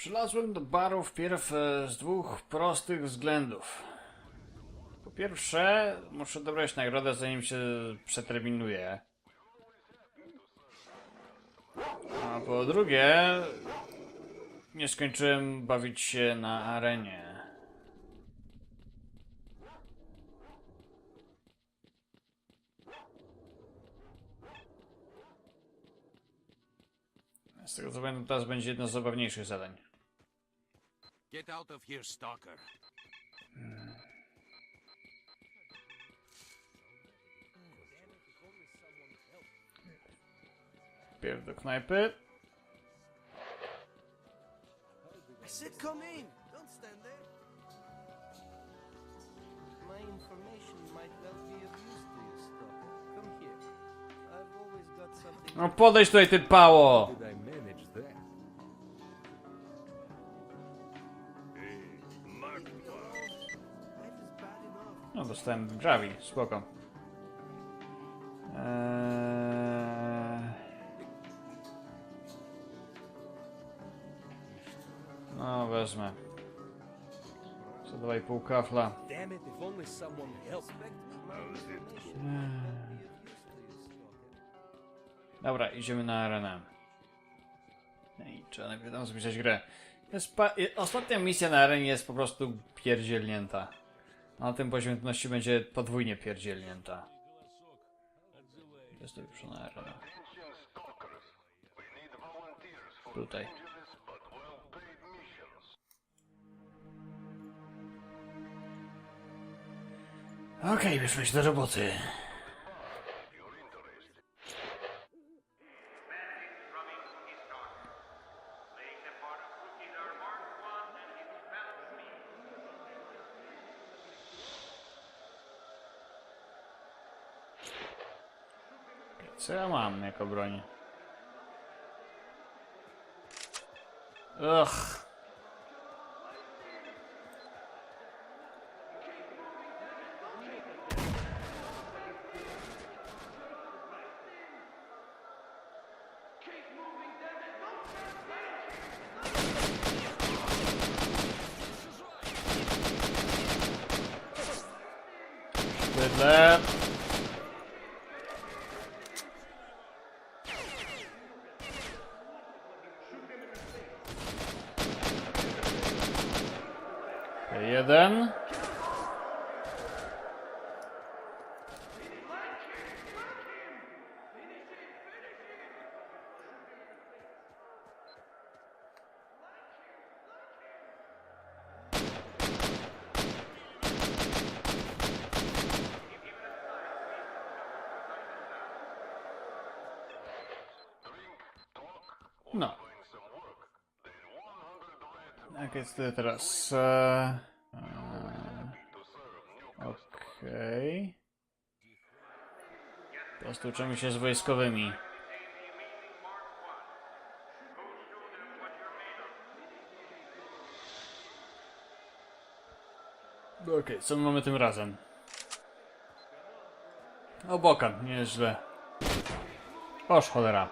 Przylazłem do baru wpierw e, z dwóch prostych względów. Po pierwsze, muszę dobrać nagrodę zanim się przeterminuje. A po drugie, nie skończyłem bawić się na arenie. Z tego co pamiętam, teraz będzie jedno z zabawniejszych zadań. Get out of here, stalker. Pierw do knajpy. I said come in. Don't stand there. My information might well be of use to you, Stalker. Come here. I've always got something. No podejdź tutaj, ty pało! No dostałem Javi, spoko. Eee... No wezmę. Co dawaj pół kafla. Dobra, idziemy na arenę. No i trzeba najpierw tam zapisać grę. Ostatnia misja na arenie jest po prostu pierdzielnięta. Na tym poziomie trudności będzie podwójnie pierdzielnięta. Jest to już na arena. Tutaj. Okej, wyszłeś do roboty. Co ja mam jako broń? Ugh. Bydle. Jeden. No. Jak jest teraz? E, e, Okej. Teraz tłuczymy się z wojskowymi. Okej, co my mamy tym razem? Obokan, nie jest źle. Oż cholera.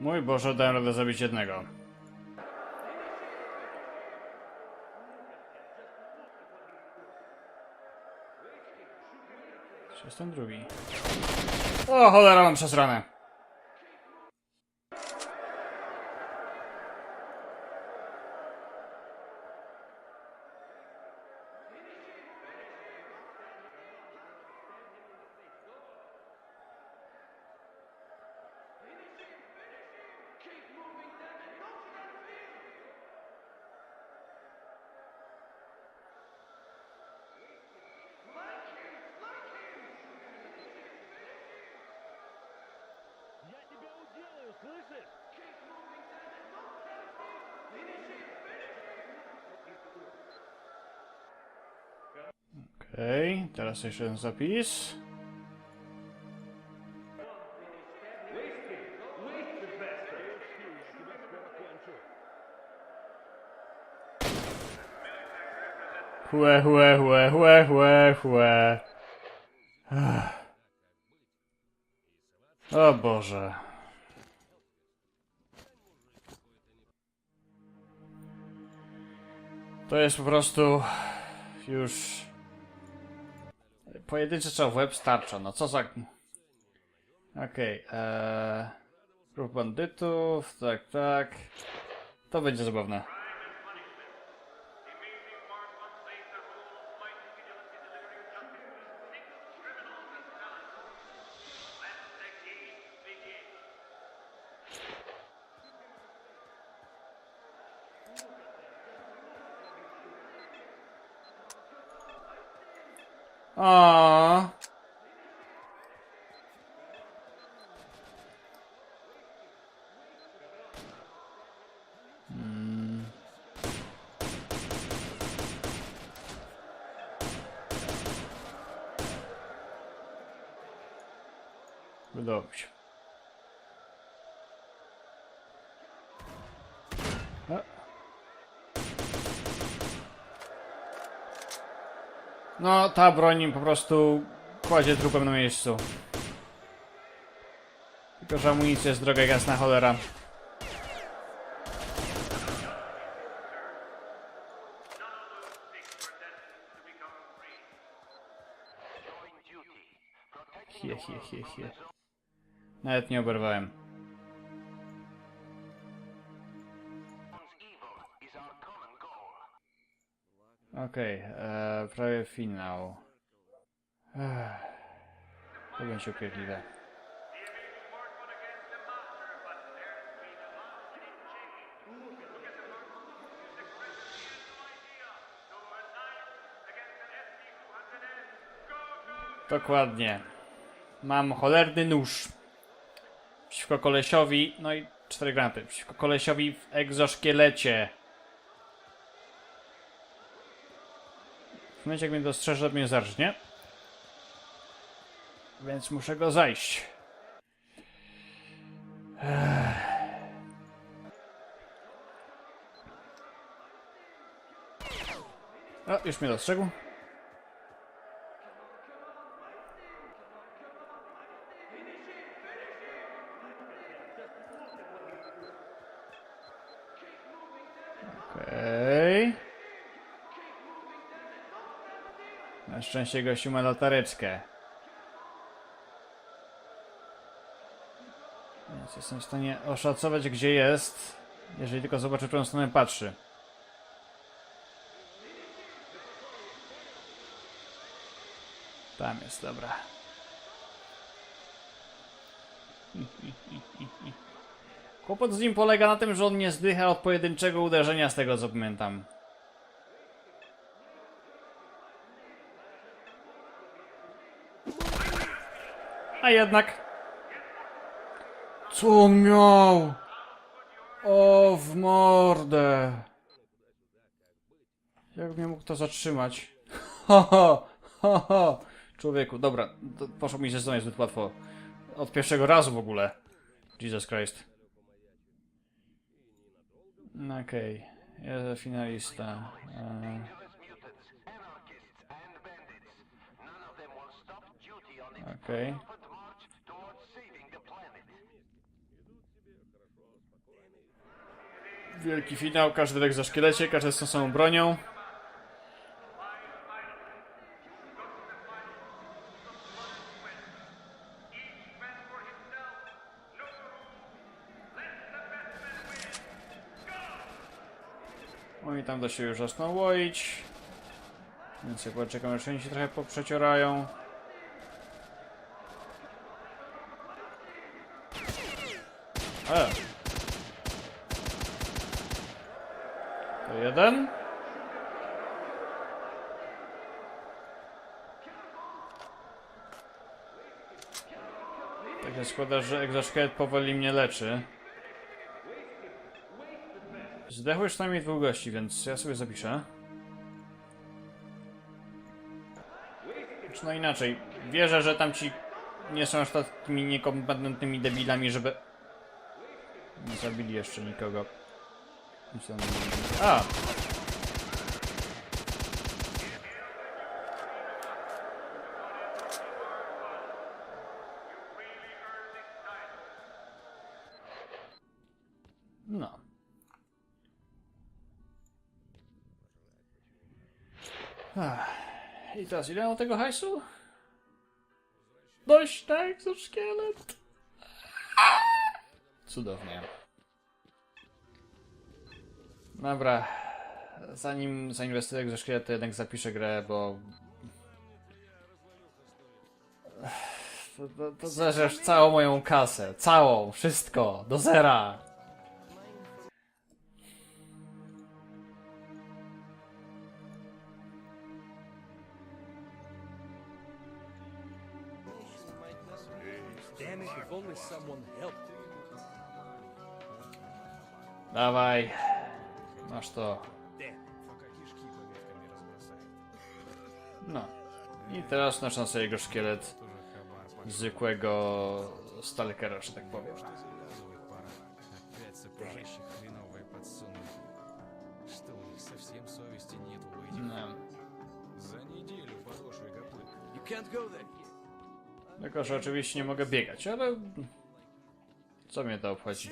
Mój Boże, dałem radę zabić jednego. Czy jest ten drugi? O, cholera, mam przez Okej, teraz jeszcze jeden zapis. Chłe, chłe, chłe, chłe, chłe, chłe. Ach. O Boże. To jest po prostu już pojedynczy strzał w łeb starcza, no co za... Okej, eee... Ruch bandytów, tak, tak. To będzie zabawne. Mi się. A. No, ta broń po prostu kładzie trupem na miejscu. Tylko, że amunicja jest droga jasna cholera. Hie, hie, hie, hie. Nawet nie oberwałem. Okej, okay, prawie finał. Ech, to będzie upierdliwe. Dokładnie. Mam cholerny nóż. Przeciwko kolesiowi, no i cztery granaty. Przeciwko kolesiowi w egzoszkielecie. W momencie jak mnie dostrzeże, mnie zarżnie. Więc muszę go zajść. Ech. O, już mnie dostrzegł. Okej. Na szczęście gościu ma latareczkę. Więc jestem w stanie oszacować gdzie jest, jeżeli tylko zobaczę, w którą stronę patrzy. Tam jest, dobra. Kłopot z nim polega na tym, że on nie zdycha od pojedynczego uderzenia, z tego co pamiętam. A jednak. Co on miał? O, w mordę. Jak mnie mógł to zatrzymać? Ha, ha, ha, ha. Człowieku, dobra, poszło mi strony zbyt łatwo. Od pierwszego razu w ogóle. Jesus Christ. No Okej, jest finalista. E... Okej. Wielki finał, każdy lek za szkielecie, każdy z tą samą bronią. Oni tam do siebie już zaczną łoić. Więc ja poczekam, aż oni się trochę poprzeciorają. E. jeden. Tak się składa, że egzoszkielet powoli mnie leczy. Zdechło już najmniej dwóch gości, więc ja sobie zapiszę. No inaczej, wierzę, że tamci nie są aż takimi niekompetentnymi debilami, żeby... Nie zabili jeszcze nikogo. Nic tam. A! No. I teraz ile mam tego hajsu? Dość tak, to szkielet. Cudownie. Dobra. Zanim zainwestuję w szkielet, to jednak zapiszę grę, bo... To, to, to zerzesz całą moją kasę. Całą. Wszystko. Do zera. Dawaj. Masz to. No. I teraz nasz na sobie jego szkielet zwykłego stalkera, że tak powiem. Опять сапожище хреновое подсунули. Что у них совсем совести нету у этих? No. За неделю подошвы копыт. You can't go there. Tylko, że oczywiście nie mogę biegać, ale... Co mnie to obchodzi?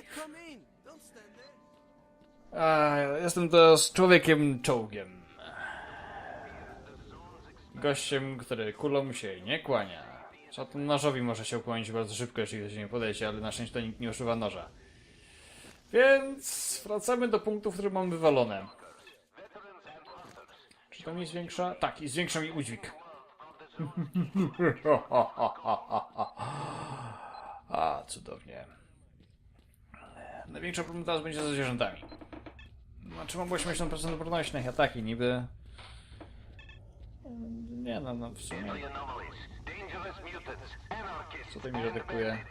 Jestem to z człowiekiem czołgiem. Gościem, który kulą się nie kłania. Zatem nożowi może się ukłonić bardzo szybko, jeśli ktoś nie podejdzie, ale na szczęście to nikt nie używa noża. Więc wracamy do punktów, które mam wywalone. Czy to mi zwiększa? Tak, i zwiększa mi udźwig. A, cudownie. Największy problem teraz będzie ze zwierzętami. Znaczy mam 80% odporności na ich ataki, niby... Nie no, no w sumie... Co to mi redukuje?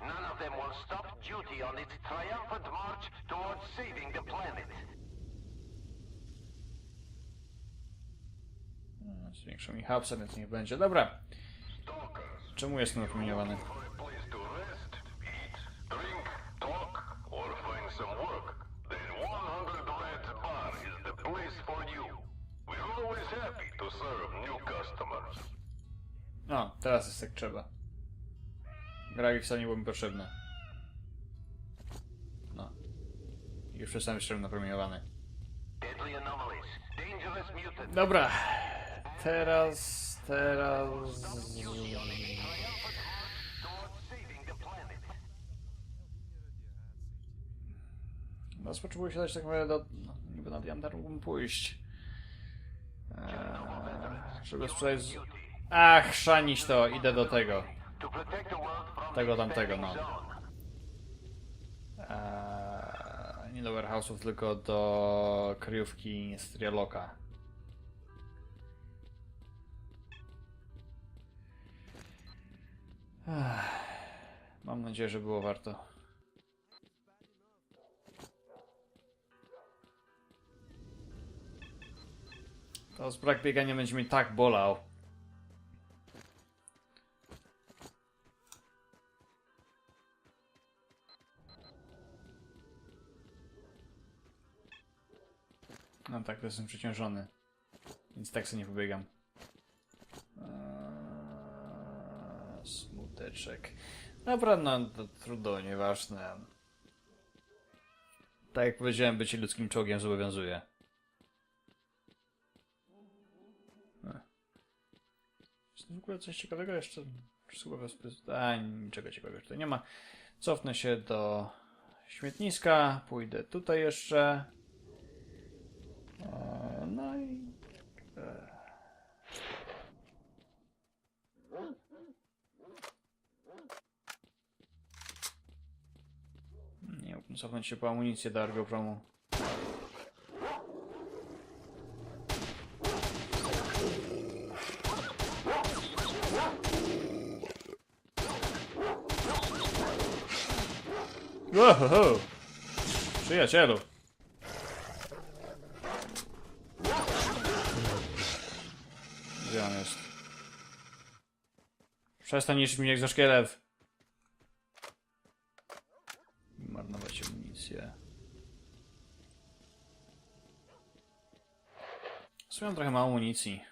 None of them will stop duty on its triumphant march towards saving the planet. Zwiększą mi hapsa, więc niech będzie. Dobra. Czemu jestem opiniowany? O, teraz jest jak trzeba. Gra wcale nie było mi potrzebne. No. Już przestałem być napromieniowany. Dobra. Teraz... Teraz... No, potrzebuję się dać tak naprawdę do... No, niby nad mógłbym pójść. Eee, żeby sprzedać... Ach, szanić to, idę do tego. Tego tamtego, no. Eee, nie do warehouse'ów, tylko do kryjówki z Trialoka. Mam nadzieję, że było warto. To z brak biegania będzie mi tak bolał. No tak, to jestem przeciążony. Więc tak sobie nie pobiegam. Eee, smuteczek. Dobra, no to trudno, nieważne. Tak jak powiedziałem, bycie ludzkim czołgiem zobowiązuje. W ogóle coś ciekawego jeszcze? Słowa spry- A, niczego ciekawego tutaj nie ma. Cofnę się do śmietniska, pójdę tutaj jeszcze. No i. e. Nie mógłbym cofnąć się po amunicję do Argopromu. przyjacielu. Gdzie on jest? Przestań niszczyć mnie jak za szkielew. Marnować amunicję. Słucham trochę mało amunicji.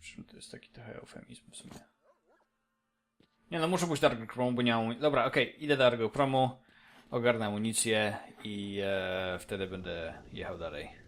Zresztą to jest taki trochę eufemizm w sumie. Nie no, muszę pójść Dark Promo, bo nie mam... Dobra, okej, okay, idę Dark Promo ogarnę amunicję i e, wtedy będę jechał dalej.